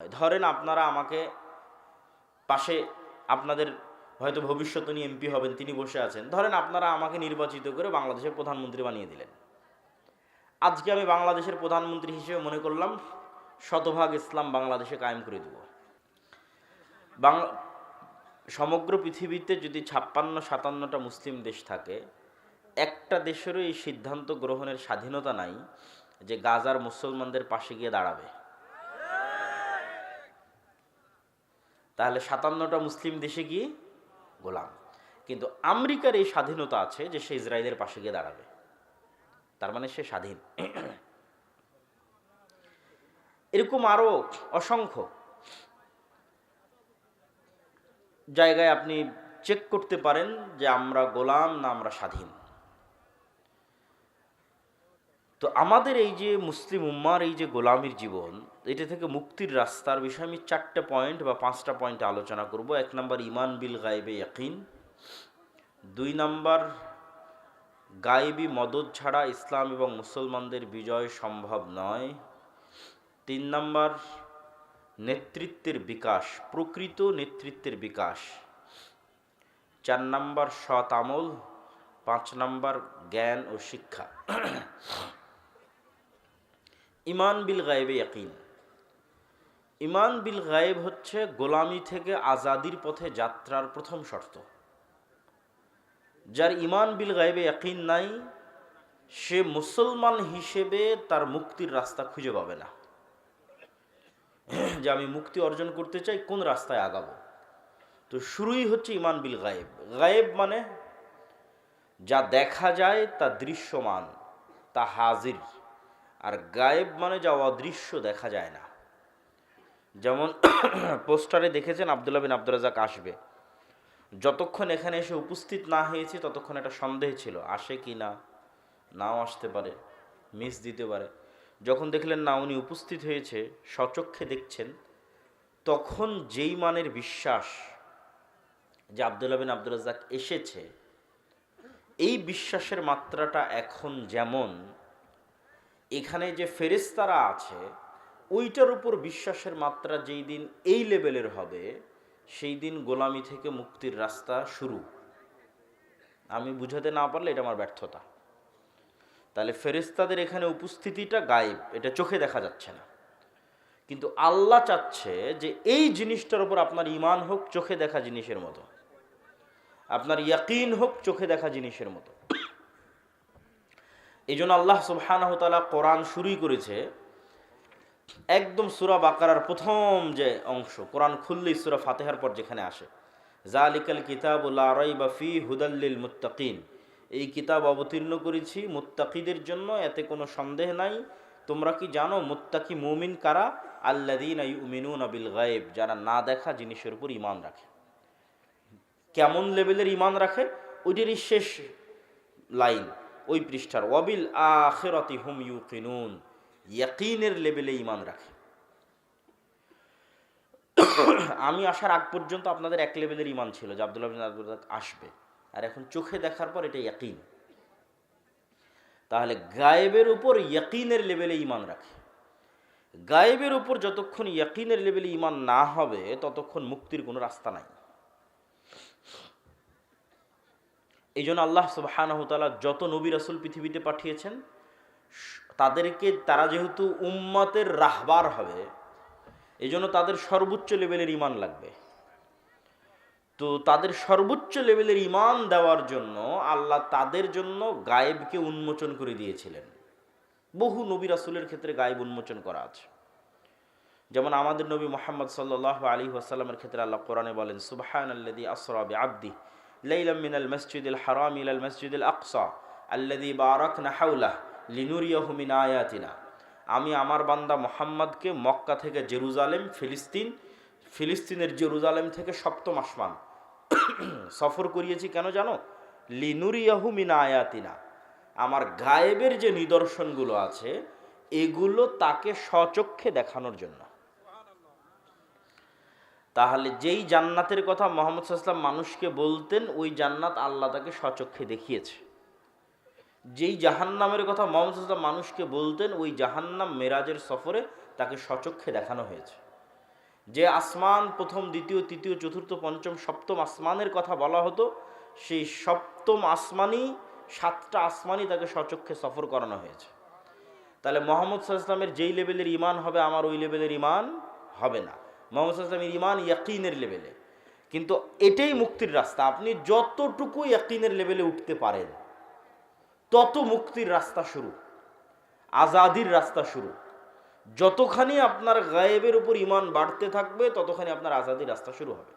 ধরেন আপনারা আমাকে পাশে আপনাদের হয়তো ভবিষ্যৎ উনি এমপি হবেন, তিনি বসে আছেন। ধরেন আপনারা আমাকে নির্বাচিত করে বাংলাদেশের প্রধানমন্ত্রী বানিয়ে দিলেন। আজকে আমি বাংলাদেশের প্রধানমন্ত্রী হিসেবে মনে করলাম, শতভাগ ইসলাম বাংলাদেশে কায়েম করে দেব। সমগ্র পৃথিবীতে যদি ছাপ্পান্ন, সাতান্নটা মুসলিম দেশ থাকে, একটা দেশেরও এই সিদ্ধান্ত গ্রহণের স্বাধীনতা নাই যে গাজার মুসলমানদের পাশে গিয়ে দাঁড়াবে। তাহলে সাতান্নটা মুসলিম দেশে গিয়ে গোলাম। কিন্তু আমেরিকার এই স্বাধীনতা আছে যে সে ইসরায়েলের পাশে গিয়ে দাঁড়াবে। তার মানে সে স্বাধীন। এরকম আরও অসংখ্য জায়গায় আপনি চেক করতে পারেন যে আমরা গোলাম না আমরা স্বাধীন। তো আমাদের এই যে মুসলিম উম্মার এই যে গোলামির জীবন, এটা থেকে মুক্তির রাস্তার বিষয়ে আমি চারটে পয়েন্ট বা পাঁচটা পয়েন্টে আলোচনা করব। এক নম্বর ইমান বিল গায়েবে ইয়াকিন। দুই নম্বর, গায়েবী মদত ছাড়া ইসলাম এবং মুসলমানদের বিজয় সম্ভব নয়। তিন নম্বর, নেতৃত্বের বিকাশ, প্রকৃত নেতৃত্বের বিকাশ। চার নম্বর, সৎ আমল। পাঁচ নম্বর, জ্ঞান ও শিক্ষা। ইমান বিল গায়েবে ইয়াকিন। ইমান বিল গায়েব হচ্ছে গোলামি থেকে আজাদির পথে যাত্রার প্রথম শর্ত। যার ইমান বিল গায়েবে ইয়াকিন নাই, সে মুসলমান হিসেবে তার মুক্তির রাস্তা খুঁজে পাবে না। যে আমি মুক্তি অর্জন করতে চাই, কোন রাস্তায় আগাবো? তো শুরুই হচ্ছে ইমান বিল গায়েব। গায়েব মানে যা দেখা যায় তা দৃশ্যমান, তা হাজির। আর গায়েব মানে যা অদৃশ্য দেখা যায় না। যেমন পোস্টারে দেখেছেন আবদুল্লাহ বিন আব্দুল রাজাক আসবে। যতক্ষণ এখানে এসে উপস্থিত না হয়েছে, ততক্ষণ একটা সন্দেহ ছিল, আসে কি না, নাও আসতে পারে মিস দিতে পারে। যখন দেখলেন না উনি উপস্থিত হয়েছে, সচক্ষে দেখছেন, তখন যেই মানের বিশ্বাস যে আবদুল্লাহ বিন আব্দুল রাজাক এসেছে, এই বিশ্বাসের মাত্রাটা এখন যেমন এখানে যে ফেরেস্তারা আছে, ওইটার উপর বিশ্বাসের মাত্রা যেই দিন এই লেভেলের হবে, সেই দিন গোলামি থেকে মুক্তির রাস্তা শুরু। আমি বুঝাতে না পারলে এটা আমার ব্যর্থতা। তাহলে ফেরেস্তাদের এখানে উপস্থিতিটা গায়েব, এটা চোখে দেখা যাচ্ছে না। কিন্তু আল্লাহ চাচ্ছে যে এই জিনিসটার উপর আপনার ইমান হোক, চোখে দেখা জিনিসের মতো। আপনার ইয়াকিন হোক, চোখে দেখা জিনিসের মতো। এই জন্য আল্লাহ সুবহানাহু কোরআন শুরুই করেছে। একদম সুরা বাকারার প্রথম যে অংশ, কোরআন খুললেই সুরা ফাতেহার পর যেখানে আসে। জালিকাল কিতাবুল্লা ফি হুদাল্লিল মুত্তাকিন। এই কিতাব অবতীর্ণ করেছি মুত্তাকিদের জন্য, এতে কোনো সন্দেহ নাই। তোমরা কি জানো মুত্তাকি মুমিন কারা? আল্লাদিন ইউমিনুন আবিল গায়েব, যারা না দেখা জিনিসের উপর ইমান রাখে। কেমন লেভেলের ইমান রাখে? ওইটারই শেষ লাইন। ওই পৃষ্ঠার, ওয়াবিল আখেরাতি হুম ইউ কিনুন ইয়াকিনের লেভেলে ইমান রাখে। আমি আসার আগ পর্যন্ত আপনাদের এক লেভেলের ইমান ছিল, যে আবদুল্লাহ বিন আব্দুল আসবে। আর এখন চোখে দেখার পর এটা ইয়াকিন। তাহলে গায়েবের উপর ইয়াকিনের লেভেলে ইমান রাখে। গায়েবের উপর যতক্ষণ ইয়াকিনের লেভেলে ইমান না হবে, ততক্ষণ মুক্তির কোনো রাস্তা নাই। এই জন্য আল্লাহ সুবাহানহতালা যত নবী রাসুল পৃথিবীতে পাঠিয়েছেন, তাদেরকে তারা যেহেতু উম্মতের রাহবার হবে এই জন্য তাদের সর্বোচ্চ লেভেলের ইমান লাগবে। তো তাদের সর্বোচ্চ লেভেলের ইমান দেওয়ার জন্য আল্লাহ তাদের জন্য গায়েবকে উন্মোচন করে দিয়েছিলেন। বহু নবী রাসুলের ক্ষেত্রে গায়েব উন্মোচন করা আছে। যেমন আমাদের নবী মোহাম্মদ সাল্লাহ আলী ক্ষেত্রে আল্লাহ কোরআনে বলেন সুবাহান আল্লাদি আসরাবি আব্দি লাইলাম মিনাল মসজিদুল হারাম ইলাল মসজিদুল আকসা আল্লাদি বারাকনা হাউলাহ লিনুরিয়াহু মিন আয়াতিনা আমি আমার বান্দা মোহাম্মদকে মক্কা থেকে জেরুজালেম, ফিলিস্তিন, ফিলিস্তিনের জেরুজালেম থেকে সপ্তম আসমান সফর করিয়েছি কেন জানো? লিনুরিয়াহু মিন আয়াতিনা। আমার গায়েবের যে নিদর্শনগুলো আছে, এগুলো তাকে স্বচক্ষে দেখানোর জন্য। তাহলে যেই জান্নাতের কথা মোহাম্মদ সাল্লাম মানুষকে বলতেন, ওই জান্নাত আল্লাহ তাকে স্বচক্ষে দেখিয়েছে। যেই জাহান্নামের কথা মোহাম্মদ সাল্লাম মানুষকে বলতেন, ওই জাহান্নাম মেরাজের সফরে তাকে স্বচক্ষে দেখানো হয়েছে। যে আসমান প্রথম, দ্বিতীয়, তৃতীয়, চতুর্থ, পঞ্চম, সপ্তম আসমানের কথা বলা হতো, সেই সপ্তম আসমানই, সাতটা আসমানই তাকে সচক্ষে সফর করানো হয়েছে। তাহলে মোহাম্মদ সাল্লামের যেই লেভেলের ইমান হবে, আমার ওই লেভেলের ইমান হবে না। মোহাম্মদ সাল্লামের ইমান ইয়াকিনের লেভেলে। কিন্তু এটাই মুক্তির রাস্তা। আপনি যতটুকু ইয়াকিনের লেভেলে উঠতে পারেন, তত মুক্তির রাস্তা শুরু। আজাদির রাস্তা শুরু। যতখানি আপনার গায়েবের উপর ইমান বাড়তে থাকবে, ততখানি আপনার আজাদির রাস্তা শুরু হবে।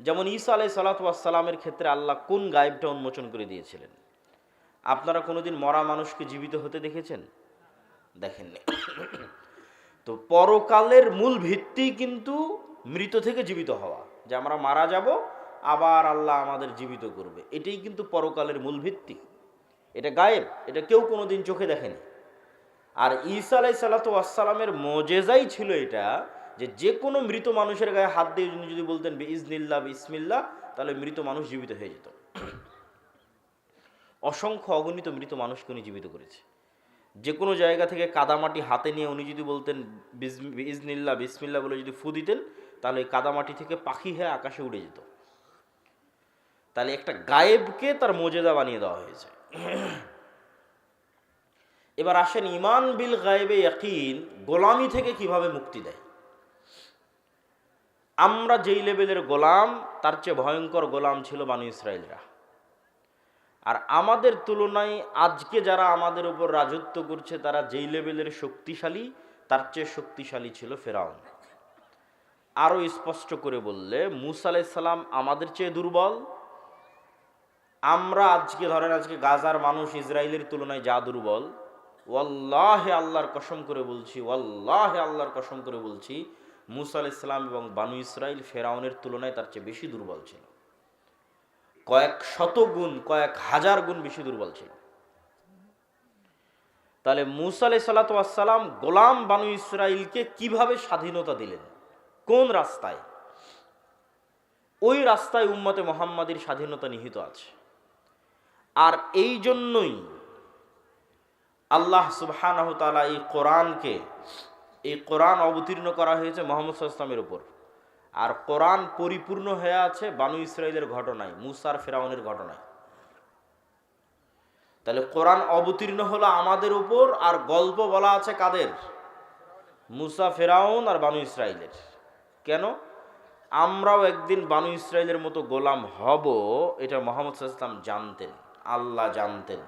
যেমন ঈসা আলাই সালাতামের ক্ষেত্রে আল্লাহ কোন গায়েবটা উন্মোচন করে দিয়েছিলেন? আপনারা কোনোদিন মরা মানুষকে জীবিত হতে দেখেছেন? দেখেননি। তো পরকালের মূল ভিত্তি কিন্তু মৃত থেকে জীবিত হওয়া, যে আমরা মারা যাব, আবার আল্লাহ আমাদের জীবিত করবে। এটাই কিন্তু পরকালের মূল ভিত্তি। এটা গায়েব, এটা কেউ কোনোদিন চোখে দেখেনি। আর ঈসা আলাই আসসালামের মজেজাই ছিল এটা, যে যে কোনো মৃত মানুষের গায়ে হাত দিয়ে উনি যদি বলতেন ইজনিল্লা বিসমিল্লা তাহলে মৃত মানুষ জীবিত হয়ে যেত। অসংখ্য অগণিত মৃত মানুষকে উনি জীবিত করেছে। যে কোনো জায়গা থেকে কাদামাটি হাতে নিয়ে উনি যদি বলতেন ইজনিল্লা বিসমিল্লা বলে যদি ফু দিতেন, তাহলে ওই কাদামাটি থেকে পাখি হয়ে আকাশে উড়ে যেত। তাহলে একটা গায়েবকে তার মজেদা বানিয়ে দেওয়া হয়েছে। এবার আসেন, ইমান বিল গায়েবে ইয়াকিন, গোলামি থেকে কীভাবে মুক্তি দেয়? আমরা যেই লেভেলের গোলাম, তার চেয়ে ভয়ঙ্কর গোলাম ছিল বানু ইসরায়েলরা আর আমাদের তুলনায় আজকে যারা আমাদের উপর রাজত্ব করছে, তারা যেই লেভেলের শক্তিশালী, তার চেয়ে শক্তিশালী ছিল ফেরাউন। আরও স্পষ্ট করে বললে, মুসা আলাইসাল্লাম আমাদের চেয়ে দুর্বল। আমরা আজকে, ধরেন আজকে গাজার মানুষ ইসরায়েলের তুলনায় যা দুর্বল, ওয়াল্লাহে আল্লাহর কসম করে বলছি, ওয়াল্লাহে আল্লাহর কসম করে বলছি, মুসা আলাইসাল্লাম এবং বানু ইসরায়েল ফেরাউনের তুলনায় তার চেয়ে বেশি দুর্বল ছিল। কয়েক শত গুণ, কয়েক হাজার গুণ বেশি দুর্বল ছিল। তাহলে মুসা সাল্লাতাম গোলাম বানু ইসরায়েলকে কীভাবে স্বাধীনতা দিলেন? কোন রাস্তায়? ওই রাস্তায় উম্মতে মোহাম্মদের স্বাধীনতা নিহিত আছে। আর এই জন্যই আল্লাহ সুবহানাহ তাআলা এই কোরআনকে, এই কোরআন অবতীর্ণ করা হয়েছে মোহাম্মদ সাল্লামের উপর। আর কোরআন পরিপূর্ণ হয়ে আছে বানু ইসরায়েলের ঘটনায় মুসার ফেরাউনের ঘটনায়। তাহলে কোরআন অবতীর্ণ হলো আমাদের উপর আর গল্প বলা আছে কাদের? মুসা, ফেরাউন আর বানু ইসরায়েলের কেন? আমরাও একদিন বানু ইসরায়েলের মতো গোলাম হব, এটা মোহাম্মদ সাল্লাম জানতেন, আল্লাহ জানতেন।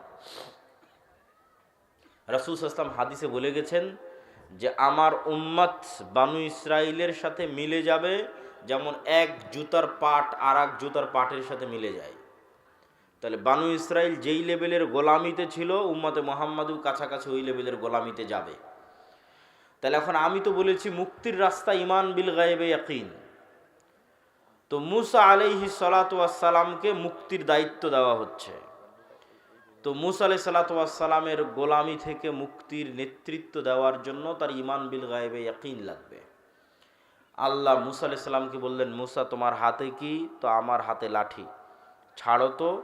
রাসুল সাল্লাম হাদিসে বলে গেছেন যে আমার উম্মত বানু ইসরায়েলের সাথে মিলে যাবে, যেমন এক জুতার পাট আর এক জুতার পাটের সাথে মিলে যায়। তাহলে বানু ইসরায়েল যেই লেভেলের গোলামিতে ছিল, উম্মতে মোহাম্মদও কাছাকাছি ওই লেভেলের গোলামিতে যাবে। তাহলে এখন আমি তো বলেছি, মুক্তির রাস্তা ইমান বিল গায়েবে ইয়াকিন। তো মুসা আলাইহি সালাতামকে মুক্তির দায়িত্ব দেওয়া হচ্ছে। তো মুসা আলাই সালাতামের গোলামি থেকে মুক্তির নেতৃত্ব দেওয়ার জন্য তার ইমান বিল গায়েবে ইয়াকিন লাগবে। আল্লাহ মুসা আলাই সাল্লামকে বললেন, মুসা, তোমার হাতে কি? তো আমার হাতে লাঠি। ছাড়ো তো,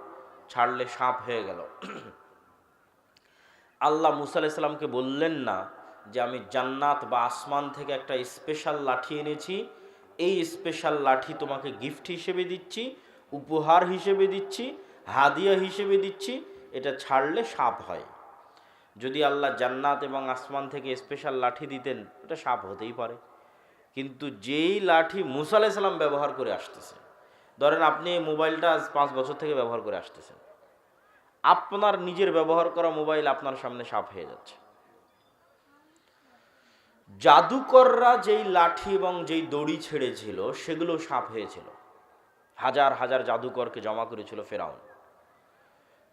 ছাড়লে সাপ হয়ে গেল। আল্লাহ মুসা আলাই সাল্লামকে বললেন না যে আমি জান্নাত বা আসমান থেকে একটা স্পেশাল লাঠি এনেছি। এই স্পেশাল লাঠি তোমাকে গিফট হিসেবে দিচ্ছি, উপহার হিসেবে দিচ্ছি, হাদিয়া হিসেবে দিচ্ছি। এটা ছাড়লে সাপ হয়। যদি আল্লাহ জান্নাত এবং আসমান থেকে স্পেশাল লাঠি দিতেন, এটা সাপ হতেই পারে। কিন্তু যেই লাঠি মুসা সালাম ব্যবহার করে আসতেছে, ধরেন আপনি এই মোবাইলটা আজ পাঁচ বছর থেকে ব্যবহার করে আসতেছেন, আপনার নিজের ব্যবহার করা মোবাইল আপনার সামনে সাপ হয়ে যাচ্ছে। জাদুকররা যেই লাঠি এবং যেই দড়ি ছেড়েছিল, সেগুলো সাপ হয়েছিল। হাজার হাজার জাদুকরকে জমা করেছিল ফেরাউন।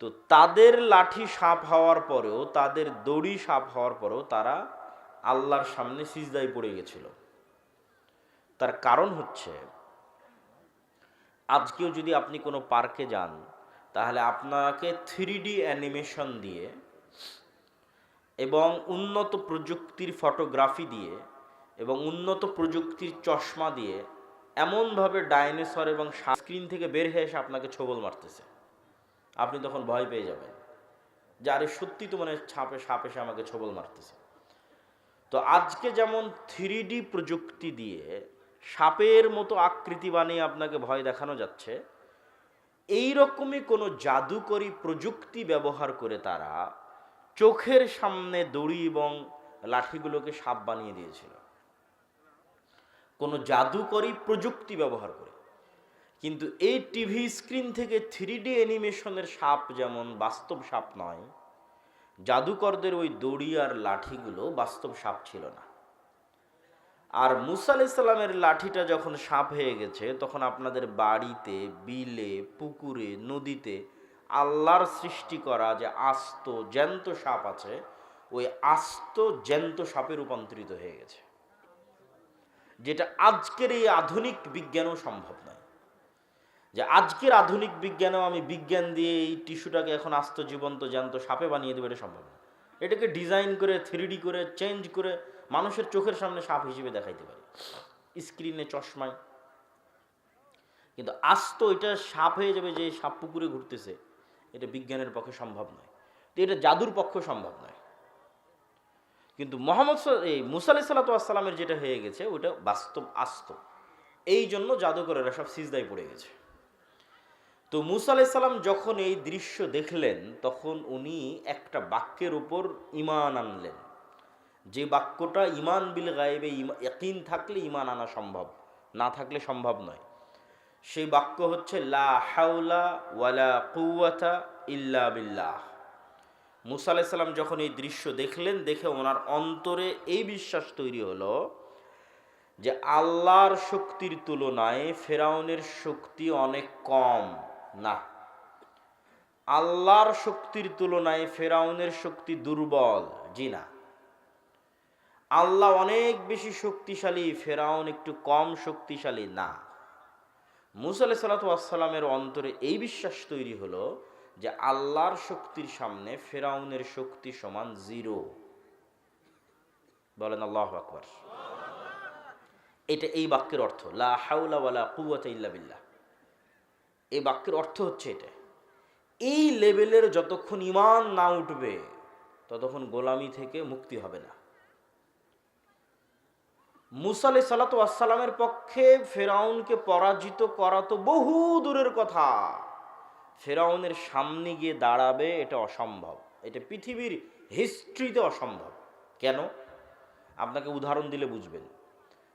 তো তাদের লাঠি সাপ হওয়ার পরেও, তাদের দড়ি সাপ হওয়ার পরেও তারা আল্লাহর সামনে সিজদাই পড়ে গেছিল। তার কারণ হচ্ছে, আজকেও যদি আপনি কোনো পার্কে যান, তাহলে আপনাকে থ্রি ডি অ্যানিমেশন দিয়ে এবং উন্নত প্রযুক্তির ফটোগ্রাফি দিয়ে এবং উন্নত প্রযুক্তির চশমা দিয়ে এমনভাবে ডাইনোসর এবং স্ক্রিন থেকে বের হয়ে এসে আপনাকে ছবল মারতেছে। আপনি তখন ভয় পেয়ে যাবেন যে, আরে, সত্যি তো মানে ছাপে, সাপ এসে আমাকে ছবল মারতেছে। তো আজকে যেমন থ্রি প্রযুক্তি দিয়ে সাপের মতো আকৃতি বানিয়ে আপনাকে ভয় দেখানো যাচ্ছে এই রকমই কোনো জাদুকরী প্রযুক্তি ব্যবহার করে তারা চোখের সামনে দড়ি এবং লাঠিগুলোকে সাপ বানিয়ে দিয়েছিল। কোনো জাদুকরী প্রযুক্তি ব্যবহার করে। কিন্তু এই টিভি স্ক্রিন থেকে থ্রি ডি অ্যানিমেশনের সাপ যেমন বাস্তব সাপ নয়, জাদুকরদের ওই দড়ি আর লাঠিগুলো বাস্তব সাপ ছিল না। আর মুসা লাঠিটা যখন সাপ হয়ে গেছে, তখন আপনাদের বাড়িতে, বিলে, পুকুরে, নদীতে আল্লাহর সৃষ্টি করা যে আস্ত, জ্যান্ত সাপ আছে, ওই আস্ত, জ্যান্ত সাপে রূপান্তরিত হয়ে গেছে। যেটা আজকের এই আধুনিক বিজ্ঞানও সম্ভব নয়। যে আজকের আধুনিক বিজ্ঞানেও আমি বিজ্ঞান দিয়ে এই টিস্যুটাকে এখন আস্ত, জীবন্ত, জ্যান্ত সাপে বানিয়ে দেবো, এটা সম্ভব না। এটাকে ডিজাইন করে, থ্রিডি করে, চেঞ্জ করে মানুষের চোখের সামনে সাপ হিসেবে দেখাইতে পারি। স্ক্রিনে চশমায়। কিন্তু আস্ত এটা সাপ হয়ে যাবে যে সাপ পুকুরে ঘুরতেছে, এটা বিজ্ঞানের পক্ষে সম্ভব নয়। তো এটা জাদুর পক্ষে সম্ভব নয়। কিন্তু মোহাম্মদ এই মুসা আলি সাল্লাতামের যেটা হয়ে গেছে, ওটা বাস্তব আস্ত। এই জন্য জাদুকরেরা সব সিজদায় পড়ে গেছে। তো মুসা আলাইসাল্লাম যখন এই দৃশ্য দেখলেন, তখন উনি একটা বাক্যের উপর ইমান আনলেন। যে বাক্যটা ইমান বিল গায়েবে ইকিন থাকলে ইমান আনা সম্ভব, না থাকলে সম্ভব নয়। সেই বাক্য হচ্ছে, লা হাওলা ওয়ালা কুয়াতা ইল্লা বিল্লাহ। মুসা আলাইসাল্লাম যখন এই দৃশ্য দেখলেন, দেখে ওনার অন্তরে এই বিশ্বাস তৈরি হলো যে আল্লাহর শক্তির তুলনায় ফেরাউনের শক্তি অনেক কম। না। আল্লাহর শক্তির তুলনায় ফেরাউনের শক্তি দুর্বল, জি না। আল্লাহ অনেক বেশি শক্তিশালী, ফেরাউন একটু কম শক্তিশালী না। মুসা আলাহ সাল্লাতামের অন্তরে এই বিশ্বাস তৈরি হলো যে আল্লাহর শক্তির সামনে ফেরাউনের শক্তি সমান জিরো। বলেন আল্লাহ আকবর। এটা এই বাক্যের অর্থ, লা হাউলা ইল্লা বিল্লাহ। এই বাক্যের অর্থ হচ্ছে এটা। এই লেভেলের যতক্ষণ ইমান না উঠবে, ততক্ষণ গোলামি থেকে মুক্তি হবে না। মুসা আলাই সাল্লাতামের পক্ষে ফেরাউনকে পরাজিত করা তো বহু দূরের কথা। ফেরাউনের সামনে গিয়ে দাঁড়াবে এটা অসম্ভব। এটা পৃথিবীর হিস্ট্রিতে অসম্ভব। কেন? আপনাকে উদাহরণ দিলে বুঝবেন।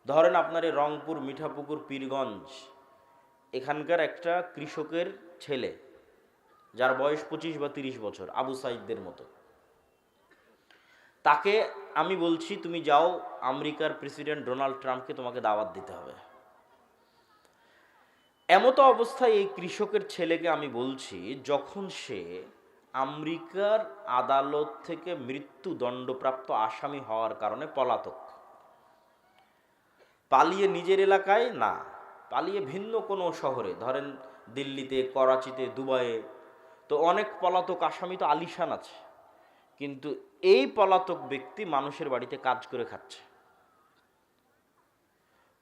ধরেন আপনার এই রংপুর, মিঠাপুকুর, পীরগঞ্জ এখানকার একটা কৃষকের ছেলে, যার বয়স পঁচিশ বা তিরিশ বছর, আবু সাইদদের মতো। তাকে আমি বলছি, তুমি যাও, আমেরিকার প্রেসিডেন্ট ডোনাল্ড ট্রাম্পকে তোমাকে দাওয়াত দিতে হবে। এমতো অবস্থায় এই কৃষকের ছেলেকে আমি বলছি, যখন সে আমেরিকার আদালত থেকে মৃত্যুদণ্ডপ্রাপ্ত আসামি হওয়ার কারণে পলাতক। পালিয়ে নিজের এলাকায়? না। পালিয়ে ভিন্ন কোনো শহরে, ধরেন দিল্লিতে, করাচিতে, দুবাইয়ে, তো অনেক পলাতক আসামি তো আলিশান আছে। কিন্তু এই পলাতক ব্যক্তি মানুষের বাড়িতে কাজ করে খাচ্ছে।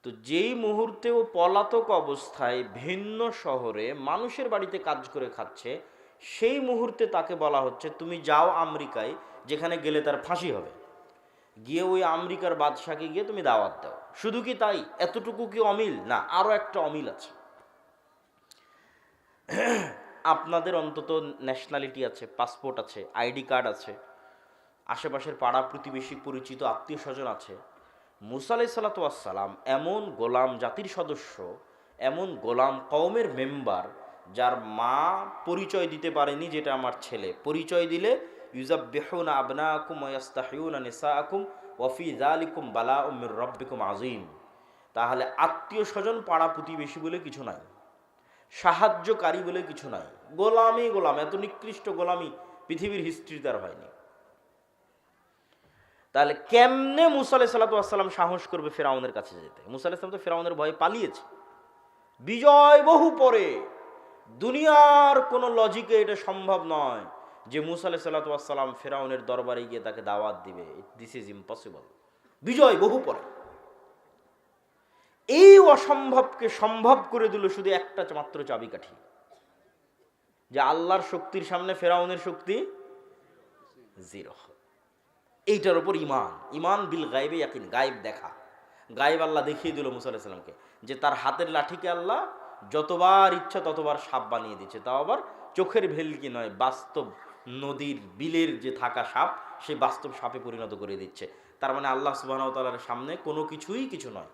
তো যেই মুহূর্তে ও পলাতক অবস্থায় ভিন্ন শহরে মানুষের বাড়িতে কাজ করে খাচ্ছে, সেই মুহূর্তে তাকে বলা হচ্ছে, তুমি যাও আমেরিকায়, যেখানে গেলে তার ফাঁসি হবে। গিয়ে ওই আমেরিকার বাদশাকে গিয়ে তুমি দাওয়াত দাও। শুধু কি তাই? এতটুকু কি অমিল? না আরও একটা অমিল আছে। আপনাদের অন্তত ন্যাশনালিটি আছে পাসপোর্ট আছে আইডি কার্ড আছে, আশেপাশের পাড়া প্রতিবেশী পরিচিত আত্মীয় স্বজন আছে। মুসা আলাই সাল্লাতাম এমন গোলাম জাতির সদস্য, এমন গোলাম কওমের মেম্বার যার মা পরিচয় দিতে পারেনি যেটা আমার ছেলে। পরিচয় দিলে ইউজাব বেহুন আবনা আকুম ওয়াস্তাহিউন নিসা আকুম ওয়ফি জালিকুম বালা উমির রব্বিকুম আজিম তাহলে আত্মীয় স্বজন পাড়া প্রতিবেশী বলে কিছু নাই, সাহায্যকারী বলে কিছু নাই। গোলামি গোলাম, এত নিকৃষ্ট গোলামি পৃথিবীর হিস্ট্রিতে আর হয়নি। তাহলে কেমনে মুসা আলাহ সাল্লাতাম সাহস করবে ফেরাউনের কাছে যেতে? মুসা আলাহিসাম তো ফেরাউনের ভয়ে পালিয়েছে। বিজয় বহু পরে। দুনিয়ার কোনো লজিকে এটা সম্ভব নয়। যে মুসা আলাহ ফেরাউনের দরবারে গিয়ে তাকে দাওয়াত দিবে দিস ইজ ইম্পসিবল বিজয় বহু পরে। এই অসম্ভবকে সম্ভব করে দিল শুধু একটা মাত্র চাবিকাঠি। যে আল্লাহর শক্তির সামনে ফেরাউনের শক্তি জিরো এইটার উপর ইমান ইমান বিল গায়েবে ইয়াকিন, গায়েব দেখা। গায়েব আল্লাহ দেখিয়ে দিল মুসা আলাহিসাল্লামকে যে তার হাতের লাঠিকে আল্লাহ যতবার ইচ্ছা ততবার সাপ বানিয়ে দিচ্ছে তাও আবার চোখের ভেলকি নয়, বাস্তব নদীর বিলের যে থাকা সাপ সেই বাস্তব সাপে পরিণত করে দিচ্ছে। তার মানে আল্লাহ সুবাহতালার সামনে কোনো কিছুই কিছু নয়।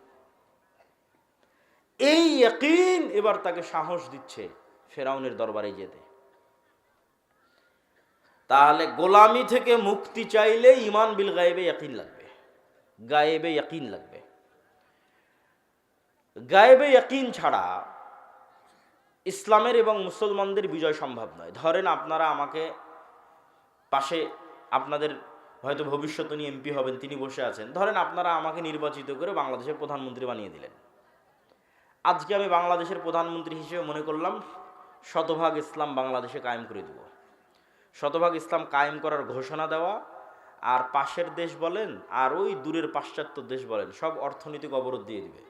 এই ইয়াকিন এবার তাকে সাহস দিচ্ছে ফেরাউনের দরবারে যেতে। তাহলে গোলামি থেকে মুক্তি চাইলে ইমান বিল গায়েবে ইয়াকিন লাগবে। গায়েবে ইয়াকিন লাগবে। গায়েবে ইয়াকিন ছাড়া ইসলামের এবং মুসলমানদের বিজয় সম্ভব নয়। ধরেন আপনারা আমাকে পাশে আপনাদের হয়তো ভবিষ্যৎ উনি এমপি হবেন, তিনি বসে আছেন। ধরেন আপনারা আমাকে নির্বাচিত করে বাংলাদেশের প্রধানমন্ত্রী বানিয়ে দিলেন। আজকে আমি বাংলাদেশের প্রধানমন্ত্রী হিসেবে মনে করলাম, শতভাগ ইসলাম বাংলাদেশে কায়েম করে দেব। শতভাগ ইসলাম কায়েম করার ঘোষণা দেওয়া, আর পাশের দেশ বলেন, আর ওই দূরের পাশ্চাত্য দেশ বলেন, সব অর্থনৈতিক অবরোধ দিয়ে দিবে।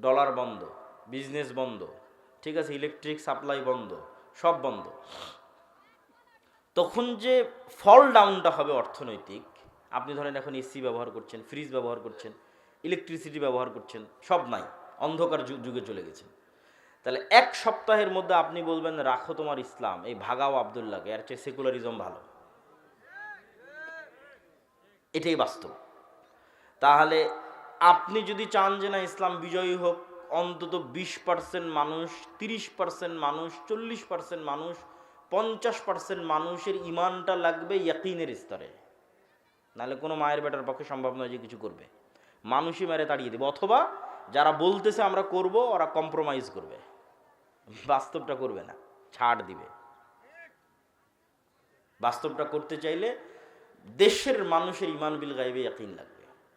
ডলার বন্ধ, বিজনেস বন্ধ, ঠিক আছে, ইলেকট্রিক সাপ্লাই বন্ধ, সব বন্ধ। তখন যে ফল ডাউনটা হবে অর্থনৈতিক, আপনি ধরেন এখন এসি ব্যবহার করছেন ফ্রিজ ব্যবহার করছেন ইলেকট্রিসিটি ব্যবহার করছেন, সব নাই, অন্ধকার যুগে চলে গেছেন তাহলে এক সপ্তাহের মধ্যে আপনি বলবেন, রাখো তোমার ইসলাম। এই ভাগাও আবদুল্লাহকে, এর চেয়ে সেকুলারিজম ভালো। এটাই বাস্তব। তাহলে আপনি যদি চান যে না, ইসলাম বিজয়ী হোক, অন্তত বিশ পার্সেন্ট মানুষ, তিরিশ পার্সেন্ট মানুষ, চল্লিশ পার্সেন্ট মানুষ পঞ্চাশ পার্সেন্ট মানুষের ইমানটা লাগবে ইয়াকিনের স্তরে। নাহলে কোনো মায়ের বেটার পক্ষে সম্ভব নয় যে কিছু করবে। মানুষই মেরে তাড়িয়ে দেবে। অথবা যারা বলতেছে আমরা করব, ওরা কম্প্রোমাইজ করবে। বাস্তবটা করবে না, ছাড় দিবে। বাস্তবটা করতে চাইলে দেশের মানুষের ইমান বিল গাইবে ইয়াকিন লাগবে।